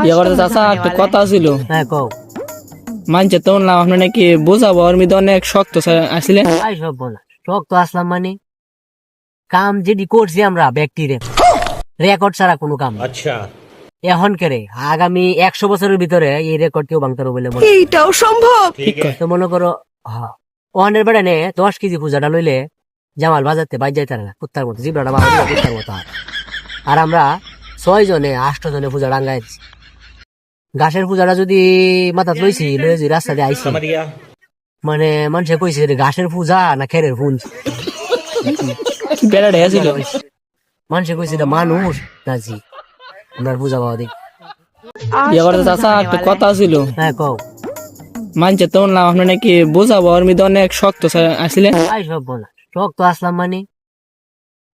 ইয়ে হ্যাঁ, মানছে তো নাকি বোঝাবো অনেক শক্ত শক্ত আসলাম মানে? কাম যেটি করছি আমরা রেকর্ড ছাড়া কোনো কাম আচ্ছা। এখন আগামী একশো বছরের ভিতরে এই রেকর্ড কেউ ভাঙতে বলে এইটাও সম্ভব? তো মনে করো ওহানের বেড়া নে দশ কেজি পূজাটা লইলে জামাল বাজারতে বাজ যাইতে না কুত্তার মতো জিবরাটা কুত্তার মতো আর আমরা ছয় জনে আষ্ট জনে পূজা ডাঙ্গাইছি গাছের পূজাটা যদি মাথা লইছি লইছি রাস্তা দিয়ে আইছি। মানে মানুষে কইছে গাছের পূজা না খেরের ফুল বেড়া ছিল মানুষে কইছে মানুষ না জি আপনার পূজা পাওয়া দিই। এবার একটা কথা ছিল হ্যাঁ কও। মানছে তো না আপনি নাকি বোঝাবো আর মধ্যে অনেক শক্ত আসলে আই সব বলা। শক্ত আসলাম মানে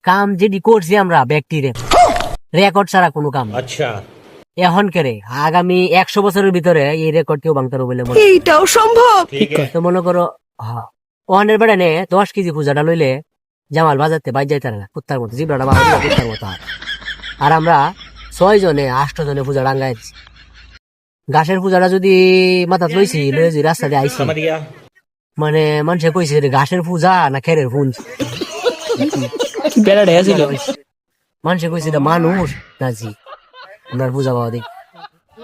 কাম যেটি করছি আমরা ব্যক্তিরে রেকর্ড ছাড়া কোনো কাম আচ্ছা। এখন কেরে আগামী একশো বছরের ভিতরে এই রেকর্ড কেউ ভাঙতে বলে এইটাও সম্ভব? তো মনে করো হ্যাঁ। ওয়ানের বেড়ে নে দশ কেজি খুঁজাটা লইলে জামাল বাজারতে বাজ যাইতে না কুত্তার মতো জিবরাটা বাবা কুত্তার মতো আর আমরা ছয় জনে আষ্ট জনে পূজা ডাঙ্গাইছি গাছের পূজাটা যদি মাথাত লইছি লয়ে যদি রাস্তা দিয়ে। আইছি মানে মানুষে কইছে গাছের পূজা না খেরের ফুঞ্জ বেড়াটা মানুষে কইছে মানুষ না জি আমরা পূজা পাওয়া দিই